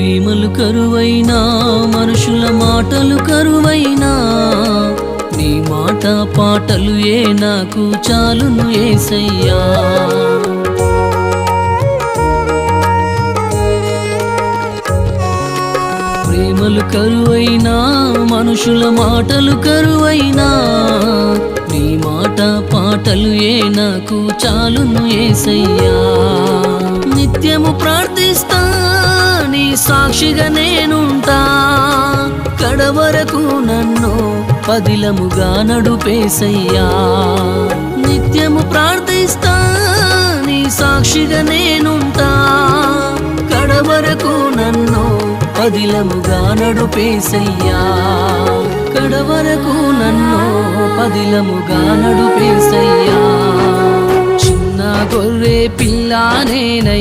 ప్రేమలు కరువైనా మనుషుల మాటలు కరువైనా నీ మాట పాటలు ఏ నాకు చాలును ఏసయ్యా. ప్రేమలు కరువైనా మనుషుల మాటలు కరువైనా నీ మాట పాటలు ఏ నాకు చాలును ఏసయ్యా. నిత్యము ప్రార్థిస్తా సాక్షిగా నేనుంటా. కడవరకు నన్ను పదిలముగా నడుపేసయ్యా. నిత్యము ప్రార్థిస్తా నీ సాక్షిగా నేనుంటా. కడవరకు నన్ను పదిలముగా నడుపేసయ్యా. కడవరకు నన్ను పదిలముగా నడుపేసయ్యా. చిన్న గొర్రె పిల్ల నేనై